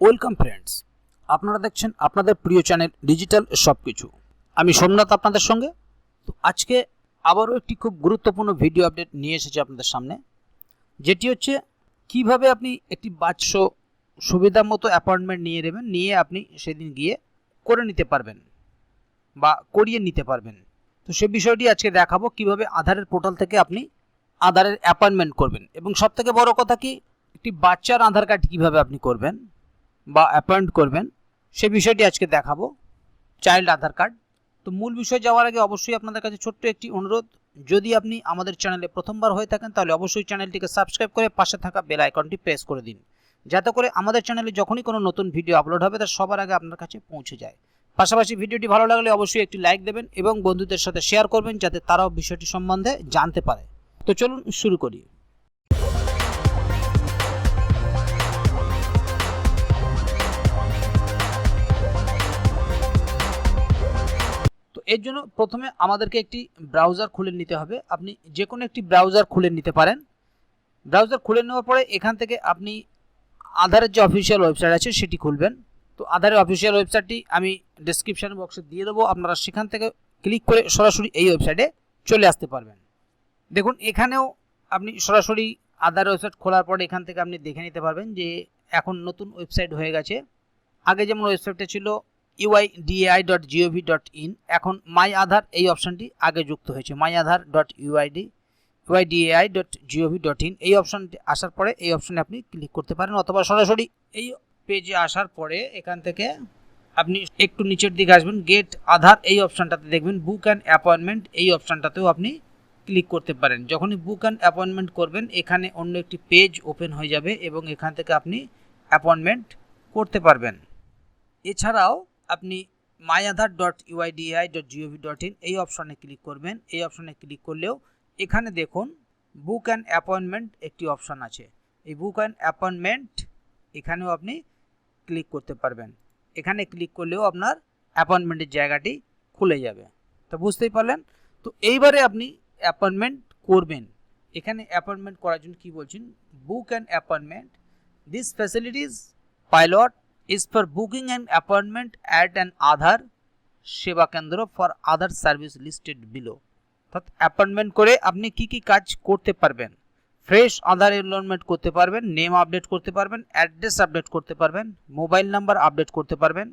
Welcome friends, আপনারা দেখছেন আপনাদের প্রিয় চ্যানেল ডিজিটাল সব কিছু আমি সোমনাথ আপনাদের সঙ্গে। তো আজকে আবারও একটি খুব গুরুত্বপূর্ণ ভিডিও আপডেট নিয়ে এসেছি আপনাদের সামনে, যেটি হচ্ছে কীভাবে আপনি একটি বাচ্চ সুবিধা মতো অ্যাপয়েন্টমেন্ট নিয়ে নেবেন, নিয়ে আপনি সেদিন গিয়ে করে নিতে পারবেন বা করিয়ে নিতে পারবেন। তো সে বিষয়টি আজকে দেখাবো, কীভাবে আধারের পোর্টাল থেকে আপনি আধারের অ্যাপয়েন্টমেন্ট করবেন। এবং সবথেকে বড় কথা কি, একটি বাচ্চার আধার কার্ড কীভাবে আপনি করবেন বা অ্যাপয়েন্ট করবেন, সে বিষয়টি আজকে দেখাবো চাইল্ড আধার কার্ড তো মূল বিষয় যাওয়ার আগে অবশ্যই আপনাদের কাছে ছোট্ট একটি অনুরোধ, যদি আপনি আমাদের চ্যানেলে প্রথমবার হয়ে থাকেন, তাহলে অবশ্যই চ্যানেলটিকে সাবস্ক্রাইব করে পাশে থাকা বেল আইকনটি প্রেস করে দিন। যাতে করে আমাদের চ্যানেলে যখনই কোনো নতুন ভিডিও আপলোড হবে তার সবার আগে আপনার কাছে পৌঁছে যায়। পাশাপাশি ভিডিওটি ভালো লাগলে অবশ্যই একটি লাইক দেবেন এবং বন্ধুদের সাথে শেয়ার করবেন, যাতে তারাও বিষয়টি সম্বন্ধে জানতে পারে। তো চলুন শুরু করি। এর জন্য প্রথমে আমাদেরকে একটি ব্রাউজার খুলে নিতে হবে। আপনি যে কোনো একটি ব্রাউজার খুলে নিতে পারেন। ব্রাউজার খুলে নেওয়ার পরে এখান থেকে আপনি আধারের যে অফিসিয়াল ওয়েবসাইট আছে সেটি খুলবেন। তো আধারের অফিসিয়াল ওয়েবসাইটটি আমি ডিসক্রিপশান বক্সে দিয়ে দেবো। আপনারা সেখান থেকে ক্লিক করে সরাসরি এই ওয়েবসাইটে চলে আসতে পারবেন। দেখুন, এখানেও আপনি সরাসরি আধার ওয়েবসাইট খোলার পরে এখান থেকে আপনি দেখে নিতে পারবেন যে এখন নতুন ওয়েবসাইট হয়ে গেছে। আগে যেমন ওয়েবসাইটটা ছিল UIDAI dot GOV dot in এখন মাই আধার এই অপশানটি আগে যুক্ত হয়েছে my Aadhaar dot UID UIDAI dot GOV dot in এই অপশানটি আসার পরে এই অপশানে আপনি ক্লিক করতে পারেন অথবা সরাসরি এই পেজে আসার পরে এখান থেকে আপনি একটু নিচের দিকে আসবেন গেট আধার এই অপশানটাতে দেখবেন বুক অ্যান্ড অ্যাপয়েন্টমেন্ট এই অপশানটাতেও আপনি ক্লিক করতে পারেন। যখনই বুক অ্যান্ড অ্যাপয়েন্টমেন্ট করবেন, এখানে অন্য একটি পেজ ওপেন হয়ে যাবে এবং এখান থেকে আপনি অ্যাপয়েন্টমেন্ট করতে পারবেন। এছাড়াও আপনি my Aadhaar dot UIDAI dot GOV dot in এই অপশানে ক্লিক করবেন। এই অপশানে ক্লিক করলেও এখানে দেখুন বুক অ্যান্ড অ্যাপয়েন্টমেন্ট একটি অপশান আছে। এই বুক অ্যান্ড অ্যাপয়েন্টমেন্ট এখানেও আপনি ক্লিক করতে পারবেন। এখানে ক্লিক করলেও আপনার অ্যাপয়েন্টমেন্টের জায়গাটি খুলে যাবে। তো বুঝতেই পারলেন? তো এইবারে আপনি অ্যাপয়েন্টমেন্ট করবেন। এখানে অ্যাপয়েন্টমেন্ট করার জন্য কী বলছেন? Book and appointment this facilities pilot is for booking an appointment at an Aadhaar সেবা কেন্দ্র for Aadhaar service listed below অর্থাৎ অ্যাপয়েন্টমেন্ট করে আপনি কি কি কাজ করতে পারবেন? ফ্রেশ আধার এনরোলমেন্ট করতে পারবেন নেম আপডেট করতে পারবেন অ্যাড্রেস আপডেট করতে পারবেন মোবাইল নাম্বার আপডেট করতে পারবেন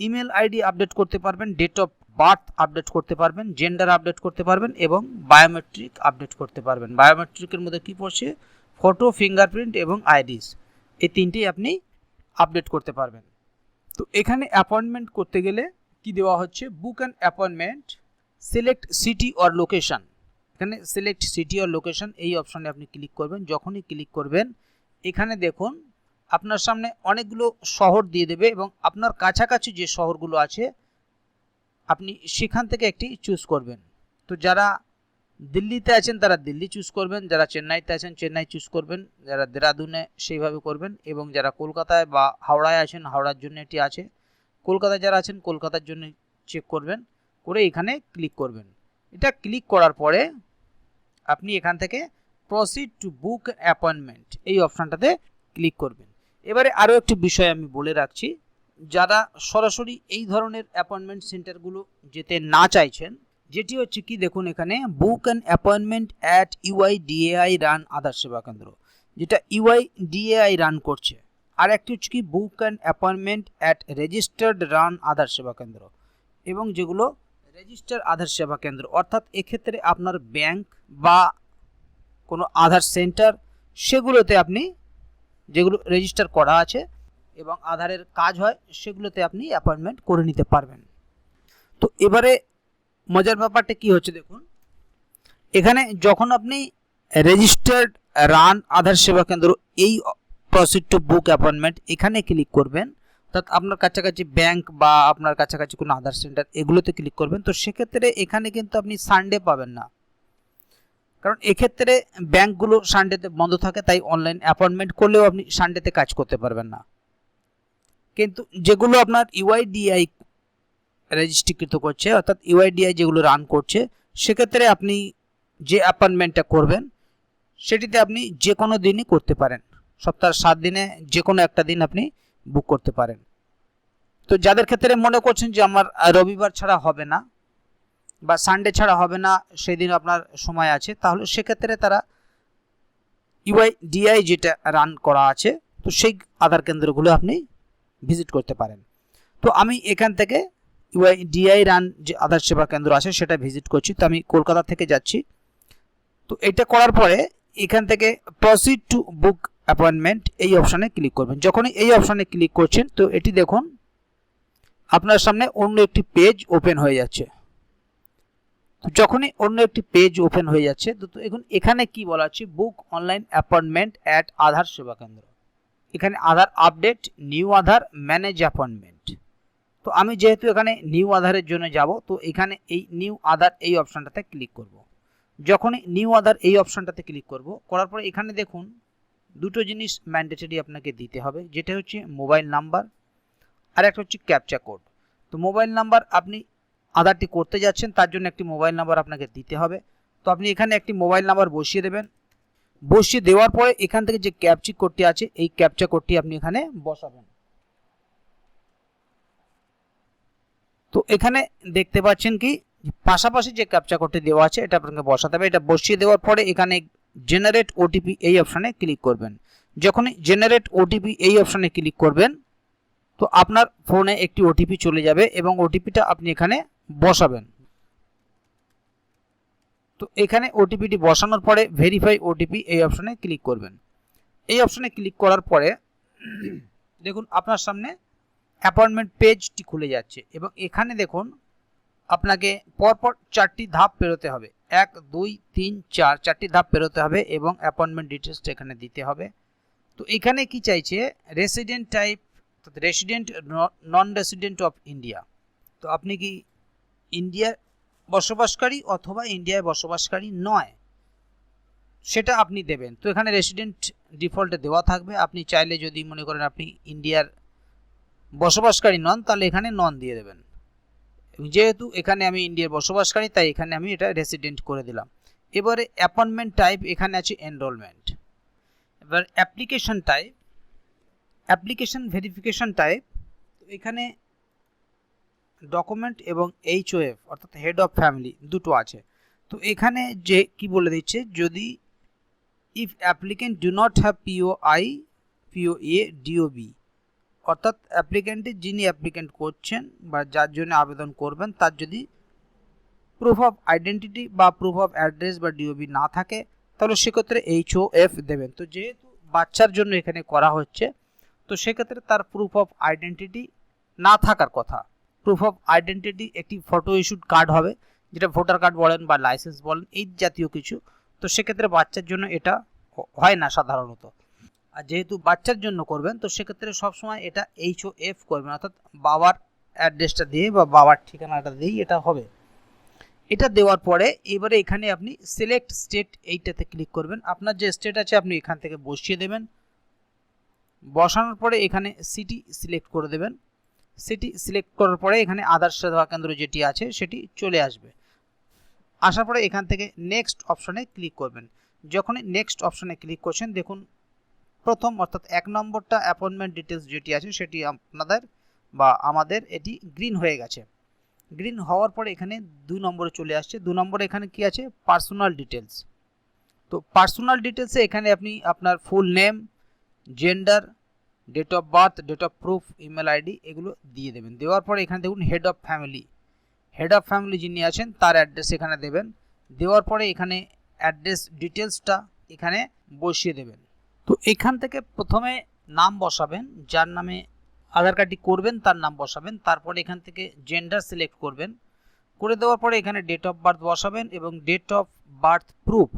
ইমেল আইডি আপডেট করতে পারবেন ডেট অফ বার্থ আপডেট করতে পারবেন জেন্ডার আপডেট করতে পারবেন এবং বায়োমেট্রিক আপডেট করতে পারবেন। বায়োমেট্রিকের মধ্যে কী পড়ছে ফটো ফিঙ্গারপ্রিন্ট এবং আইডিস এই তিনটি আপনি আপডেট করতে পারবেন। তো এখানে অ্যাপয়েন্টমেন্ট করতে গেলে কি দেওয়া হচ্ছে? Book and appointment select city or location এখানে সিলেক্ট সিটি অর লোকেশন এই অপশানে আপনি ক্লিক করবেন। যখনই ক্লিক করবেন, এখানে দেখুন, আপনার সামনে অনেকগুলো শহর দিয়ে দেবে এবং আপনার কাছাকাছি যে শহরগুলো আছে, আপনি সেখান থেকে একটি চুজ করবেন। তো যারা দিল্লিতে আছেন তারা দিল্লি চুজ করবেন, যারা চেন্নাইতে আছেন চেন্নাই চুজ করবেন, যারা দেরাদুনে সেইভাবে করবেন এবং যারা কলকাতায় বা হাওড়ায় আছেন, হাওড়ার জন্য এটি আছে। কলকাতায় যারা আছেন, কলকাতার জন্য চেক করবেন, করে এখানে ক্লিক করবেন। এটা ক্লিক করার পরে আপনি এখান থেকে প্রসিড টু বুক অ্যাপয়েন্টমেন্ট এই অপশানটাতে ক্লিক করবেন। এবারে আরও একটি বিষয় আমি বলে রাখছি, যারা সরাসরি এই ধরনের অ্যাপয়েন্টমেন্ট সেন্টারগুলো যেতে না চাইছেন যেটি হচ্ছে কি, দেখুন এখানে book and appointment at UIDAI run Aadhaar Seva Kendra, যেটা ইউআইডিএআই রান করছে। আর একটি হচ্ছে কি book and appointment at registered run Aadhaar Seva Kendra. এবং যেগুলো রেজিস্টার আধার সেবা কেন্দ্র, অর্থাৎ এক্ষেত্রে আপনার ব্যাংক বা কোনো আধার সেন্টার সেগুলোতে আপনি যেগুলো রেজিস্টার করা আছে এবং আধারের কাজ হয়, সেগুলোতে আপনি অ্যাপয়েন্টমেন্ট করে নিতে পারবেন। তো এবারে মজার ব্যাপারটা কি হচ্ছে দেখুন? এখানে যখন আপনি রেজিস্টার্ড রান আধার সেবা কেন্দ্র এই প্রসিড টু বুক অ্যাপয়েন্টমেন্ট এখানে ক্লিক করবেন, অর্থাৎ আপনার কাছাকাছি ব্যাংক বা আপনার কাছাকাছি কোনো আধার সেন্টার এগুলোতে ক্লিক করবেন, তো সেক্ষেত্রে এখানে কিন্তু আপনি সানডে পাবেন না। কারণ এক্ষেত্রে ব্যাংকগুলো সানডেতে বন্ধ থাকে, তাই অনলাইন অ্যাপয়েন্টমেন্ট করলেও আপনি সানডেতে কাজ করতে পারবেন না। কিন্তু যেগুলো আপনার ইউআইডিআই রেজিস্ট্রিকৃত করছে, অর্থাৎ ইউআইডিআই যেগুলো রান করছে, সেক্ষেত্রে আপনি যে অ্যাপয়েন্টমেন্টটা করবেন, সেটিতে আপনি যে কোনো দিনই করতে পারেন। সপ্তাহের সাত দিনে যে কোনো একটা দিন আপনি বুক করতে পারেন। তো যাদের ক্ষেত্রে মনে করছেন যে আমার রবিবার ছাড়া হবে না, বা সানডে ছাড়া হবে না, সেদিন আপনার সময় আছে, তাহলে সেক্ষেত্রে তারা ইউআই ডিআই যেটা রান করা আছে, তো সেই আধার কেন্দ্রগুলো আপনি ভিজিট করতে পারেন। তো আমি এখান থেকে ইউআই, ডিআই রান যে আধার সেবা কেন্দ্র আছে সেটা ভিজিট করছি। তো আমি কলকাতা থেকে যাচ্ছি। তো এটা করার পরে এখান থেকে প্রসিড টু বুক অ্যাপয়েন্টমেন্ট এই অপশানে ক্লিক করবেন। যখনই এই অপশানে ক্লিক করছেন, তো এটি দেখুন, আপনার সামনে অন্য একটি পেজ ওপেন হয়ে যাচ্ছে। তো যখনই অন্য একটি পেজ ওপেন হয়ে যাচ্ছে, তো এখন এখানে কি বলা আছে? Book online appointment at Aadhaar Seva Kendra. এখানে Aadhaar update new Aadhaar manage appointment তো আমি যেহেতু এখানে নিউ আধারের জন্য যাব, তো এখানে এই নিউ আধার এই অপশানটাতে ক্লিক করব। যখনই নিউ আধার এই অপশানটাতে ক্লিক করব, করার পরে এখানে দেখুন, দুটো জিনিস ম্যান্ডেটরি আপনাকে দিতে হবে। যেটা হচ্ছে মোবাইল নাম্বার আর একটা হচ্ছে ক্যাপচা কোড তো মোবাইল নাম্বার আপনি আধারটি করতে যাচ্ছেন, তার জন্য একটি মোবাইল নাম্বার আপনাকে দিতে হবে। তো আপনি এখানে একটি মোবাইল নাম্বার বসিয়ে দেবেন। বসিয়ে দেওয়ার পরে এখান থেকে যে ক্যাপচি কোডটি আছে, এই ক্যাপচা কোডটি আপনি এখানে বসাবেন। তো এখানে দেখতে পাচ্ছেন কি, পাশাপাশি যে ক্যাপচা কোডটি দেওয়া আছে, এটা আপনাকে বসাতে হবে। এটা বসিয়ে দেওয়ার পরে এখানে জেনারেট ওটিপি এই অপশানে ক্লিক করবেন। যখনই জেনারেট ওটিপি এই অপশানে ক্লিক করবেন, তো আপনার ফোনে একটি ওটিপি চলে যাবে এবং ওটিপিটা আপনি এখানে বসাবেন। তো এখানে ওটিপিটি বসানোর পরে ভেরিফাই ওটিপি এই অপশানে ক্লিক করবেন। এই অপশানে ক্লিক করার পরে, দেখুন আপনার সামনে অ্যাপয়েন্টমেন্ট পেজটি খুলে যাচ্ছে এবং এখানে দেখুন আপনাকে পরপর চারটি ধাপ পেরোতে হবে। এক, দুই, তিন, চার, চারটি ধাপ পেরোতে হবে এবং অ্যাপয়েন্টমেন্ট ডিটেলসটা এখানে দিতে হবে। তো এখানে কি চাইছে? Resident type, resident non resident of India তো আপনি কি ইন্ডিয়ার বসবাসকারী অথবা ইন্ডিয়ায় বসবাসকারী নয়, সেটা আপনি দেবেন। তো এখানে রেসিডেন্ট ডিফল্টে দেওয়া থাকবে। আপনি চাইলে যদি মনে করেন আপনি ইন্ডিয়ার বসবাসকারী নন, তাহলে এখানে নন দিয়ে দেবেন। যেহেতু এখানে আমি ইন্ডিয়ার বসবাসকারী, তাই এখানে আমি এটা রেসিডেন্ট করে দিলাম। এবারে অ্যাপয়েন্টমেন্ট টাইপ এখানে আছে এনরোলমেন্ট এবার application type application verification type এখানে ডকুমেন্ট এবং এইচওএফ অর্থাৎ হেড অফ ফ্যামিলি দুটো আছে। তো এখানে যে কি বলে দিচ্ছে, যদি if applicant do not have PO I PO A DOB অর্থাৎ অ্যাপ্লিকেন্টের যিনি অ্যাপ্লিকেন্ট করছেন বা যার জন্য আবেদন করবেন, তার যদি প্রুফ অফ আইডেন্টিটি বা প্রুফ অফ অ্যাড্রেস বা ডিওবি না থাকে, তাহলে সেক্ষেত্রে এইচও এফ দেবেন। তো যেহেতু বাচ্চার জন্য এখানে করা হচ্ছে, তো সেক্ষেত্রে তার প্রুফ অফ আইডেন্টিটি না থাকার কথা। প্রুফ অফ আইডেন্টিটি একটি ফটো ইস্যুড কার্ড হবে, যেটা ভোটার কার্ড বলেন বা লাইসেন্স বলেন, এই জাতীয় কিছু। তো সেক্ষেত্রে বাচ্চার জন্য এটা হয় না সাধারণত। আর যেহেতু বাচ্চার জন্য করবেন, তো সেক্ষেত্রে সবসময় এটা এইচ ও এফ করবেন। অর্থাৎ বাবার অ্যাড্রেসটা দিয়ে বা বাবার ঠিকানাটা দিয়েই এটা হবে। এটা দেওয়ার পরে এবারে এখানে আপনি সিলেক্ট স্টেট এইটাতে ক্লিক করবেন। আপনার যে স্টেট আছে, আপনি এখান থেকে বসিয়ে দেবেন। বসানোর পরে এখানে সিটি সিলেক্ট করে দেবেন। সিটি সিলেক্ট করার পরে এখানে আধার সেবা কেন্দ্র যেটি আছে, সেটি চলে আসবে। আসার পরে এখান থেকে নেক্সট অপশানে ক্লিক করবেন। যখনই নেক্সট অপশানে ক্লিক করছেন, দেখুন প্রথম অর্থাৎ এক নম্বরটা অ্যাপয়েন্টমেন্ট ডিটেলস যেটি আছে সেটি আপনাদের বা আমাদের এটি গ্রিন হয়ে গেছে। গ্রিন হওয়ার পরে এখানে দুই নম্বরে চলে আসছে। দু নম্বরে এখানে কি আছে? পার্সোনাল ডিটেলস তো পার্সোনাল ডিটেলসে এখানে আপনি আপনার full name gender date of birth date of proof email ID এগুলো দিয়ে দেবেন। দেওয়ার পরে এখানে দেখুন head of family head of family যিনি আছেন তার অ্যাড্রেস এখানে দেবেন। দেওয়ার পরে এখানে অ্যাড্রেস ডিটেলসটা এখানে বসিয়ে দেবেন। তো এখান থেকে প্রথমে নাম বসাবেন, যার নামে আধার কার্ডটি করবেন, তার নাম বসাবেন, তারপরে এখান থেকে জেন্ডার সিলেক্ট করবেন। করে দেওয়ার পরে এখানে ডেট অফ বার্থ বসাবেন এবং ডেট অফ বার্থ প্রুফ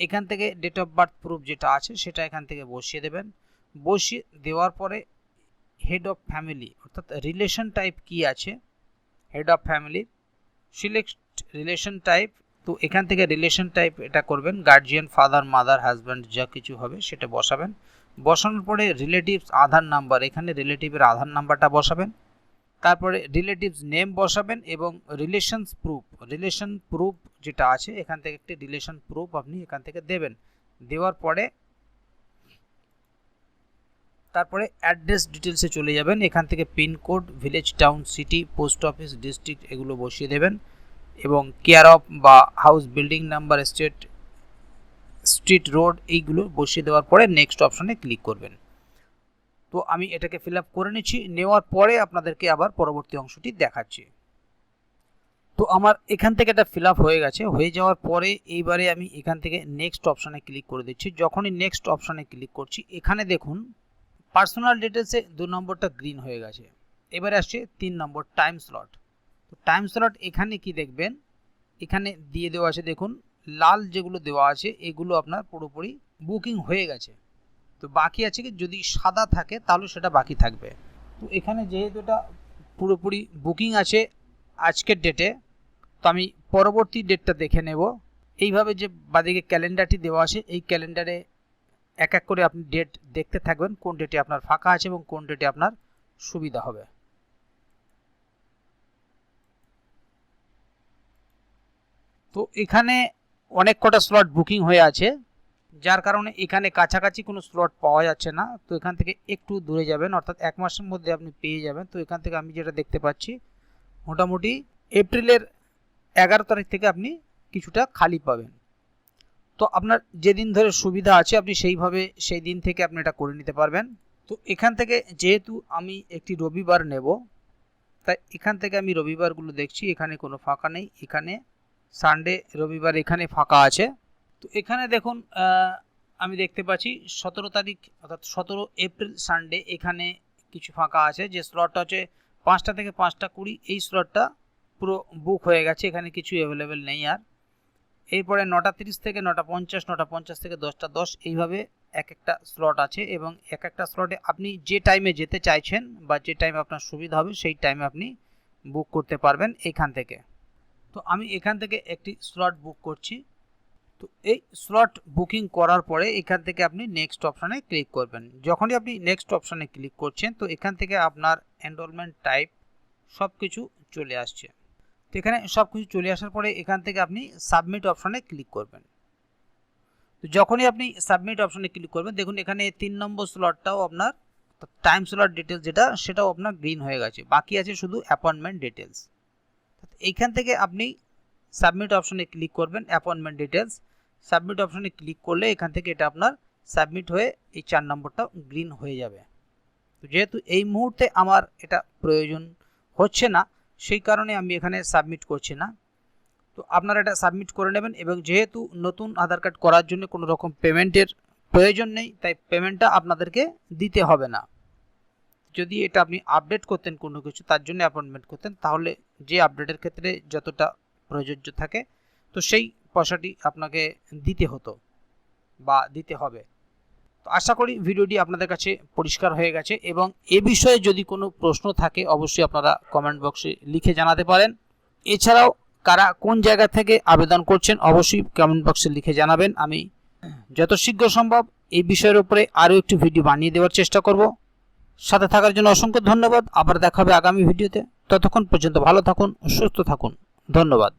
এখান থেকে ডেট অফ বার্থ প্রুফ যেটা আছে সেটা এখান থেকে বসিয়ে দেবেন। বসিয়ে দেওয়ার পরে হেড অফ ফ্যামিলি অর্থাৎ রিলেশন টাইপ কি আছে? Head of family select relation type তো এখান থেকে রিলেশন টাইপ এটা করবেন গার্জিয়ান ফাদার মাদার হাজব্যান্ড যা কিছু হবে সেটা বসাবেন। বসানোর পরে রিলেটিভস আধার নাম্বার এখানে রিলেটিভের আধার নাম্বারটা বসাবেন। তারপরে রিলেটিভস নেম বসাবেন এবং রিলেশনস প্রুফ রিলেশন প্রুফ যেটা আছে, এখান থেকে একটি রিলেশন প্রুফ আপনি এখান থেকে দেবেন। দেওয়ার পরে তারপরে অ্যাড্রেস ডিটেলসে চলে যাবেন। এখান থেকে pincode village town city post office district এগুলো বসিয়ে দেবেন। এবং কেয়ার অফ বা house building number state street road এইগুলো বসিয়ে দেওয়ার পরে নেক্সট অপশানে ক্লিক করবেন। তো আমি এটাকে ফিল আপ করে নিচ্ছি, নেওয়ার পরে আপনাদেরকে আবার পরবর্তী অংশটি দেখাচ্ছি। তো আমার এখান থেকে এটা ফিল হয়ে গেছে, হয়ে যাওয়ার পরে এইবারে আমি এখান থেকে নেক্সট অপশানে ক্লিক করে দিচ্ছি। যখনই নেক্সট অপশানে ক্লিক করছি, এখানে দেখুন পার্সোনাল ডিটেলসে দু নম্বরটা গ্রিন হয়ে গেছে। এবারে আসছে তিন নম্বর টাইম স্লট তো টাইম স্লট এখানে কি দেখবেন? এখানে দিয়ে দেওয়া আছে দেখুন, লাল যেগুলো দেওয়া আছে, এগুলো আপনার পুরোপুরি বুকিং হয়ে গেছে। তো বাকি আছে কি, যদি সাদা থাকে, তাহলে সেটা বাকি থাকবে। তো এখানে যেহেতু এটা পুরোপুরি বুকিং আছে আজকের ডেটে তো আমি পরবর্তী ডেটটা দেখে নেব। এইভাবে যে বাদিকে ক্যালেন্ডারটি দেওয়া আছে, এই ক্যালেন্ডারে এক এক করে আপনি ডেট দেখতে থাকবেন, কোন ডেটে আপনার ফাঁকা আছে এবং কোন ডেটে আপনার সুবিধা হবে। তো এখানে অনেক কটা স্লট বুকিং হয়ে আছে। যার কারণে এখানে কাছাকাছি কোনো স্লট পাওয়া যাচ্ছে না। তো এখান থেকে একটু দূরে যাবেন, অর্থাৎ এক মাসের মধ্যে আপনি পেয়ে যাবেন। তো এখান থেকে আমি যেটা দেখতে পাচ্ছি, মোটামুটি এপ্রিলের এগারো তারিখ থেকে আপনি কিছুটা খালি পাবেন। তো আপনার যেদিন ধরে সুবিধা আছে, আপনি সেইভাবে সেই দিন থেকে আপনি এটা করে নিতে পারবেন। তো এখান থেকে যেহেতু আমি একটি রবিবার নেব, তাই এখান থেকে আমি রবিবারগুলো দেখছি, এখানে কোনো ফাঁকা নেই। এখানে সানডে রবিবার এখানে ফাঁকা আছে। তো এখানে দেখুন আমি দেখতে পাচ্ছি সতেরো তারিখ, অর্থাৎ সতেরো এপ্রিল সানডে এখানে কিছু ফাঁকা আছে। যে স্লটটা হচ্ছে পাঁচটা থেকে পাঁচটা কুড়ি, এই স্লটটা পুরো বুক হয়ে গেছে। এখানে কিছু অ্যাভেলেবেল নেই আর। এরপরে নটা তিরিশ থেকে নটা পঞ্চাশ নটা পঞ্চাশ থেকে দশটা দশ, এইভাবে এক একটা স্লট আছে এবং এক একটা স্লটে আপনি যে টাইমে যেতে চাইছেন বা যে টাইমে আপনার সুবিধা হবে, সেই টাইমে আপনি বুক করতে পারবেন এখান থেকে। তো আমি এখান থেকে একটি স্লট বুক করছি। তো এই স্লট বুকিং করার পরে এখান থেকে আপনি নেক্সট অপশানে ক্লিক করবেন। যখনই আপনি নেক্সট অপশানে ক্লিক করছেন, তো এখান থেকে আপনার এনরোলমেন্ট টাইপ সব কিছু চলে আসছে। তো এখানে সব কিছু চলে আসার পরে এখান থেকে আপনি সাবমিট অপশানে ক্লিক করবেন। তো যখনই আপনি সাবমিট অপশানে ক্লিক করবেন, দেখুন এখানে তিন নম্বর স্লটটাও আপনার টাইম স্লট ডিটেলস যেটা, সেটাও আপনার গ্রিন হয়ে গেছে। বাকি আছে শুধু অ্যাপয়েন্টমেন্ট ডিটেলস এইখান থেকে আপনি সাবমিট অপশানে ক্লিক করবেন অ্যাপয়েন্টমেন্ট ডিটেলস সাবমিট অপশানে ক্লিক করলে এখান থেকে এটা আপনার সাবমিট হয়ে এই চার নম্বরটা গ্রিন হয়ে যাবে। তো যেহেতু এই মুহূর্তে আমার এটা প্রয়োজন হচ্ছে না, সেই কারণে আমি এখানে সাবমিট করছি না। তো আপনারা এটা সাবমিট করে নেবেন এবং যেহেতু নতুন আধার কার্ড করার জন্য কোনো রকম পেমেন্টের প্রয়োজন নেই, তাই পেমেন্টটা আপনাদেরকে দিতে হবে না। যদি এটা আপনি আপডেট করতেন কোনো কিছু, তার জন্য অ্যাপয়েন্টমেন্ট করতেন, তাহলে যে আপডেটের ক্ষেত্রে যতটা প্রযোজ্য থাকে, তো সেই পয়সাটি আপনাকে দিতে হতো বা দিতে হবে। তো আশা করি ভিডিওটি আপনাদের কাছে পরিষ্কার হয়ে গেছে এবং এ বিষয়ে যদি কোনো প্রশ্ন থাকে, অবশ্যই আপনারা কমেন্ট বক্সে লিখে জানাতে পারেন। এছাড়াও কারা কোন জায়গা থেকে আবেদন করছেন, অবশ্যই কমেন্ট বক্সে লিখে জানাবেন। আমি যত শীঘ্র সম্ভব এই বিষয়ের উপরে আরও একটি ভিডিও বানিয়ে দেওয়ার চেষ্টা করব। সাথে থাকার জন্য অসংখ্য ধন্যবাদ। আবার দেখা হবে আগামী ভিডিওতে। ততক্ষণ পর্যন্ত ভালো থাকুন, সুস্থ থাকুন। ধন্যবাদ।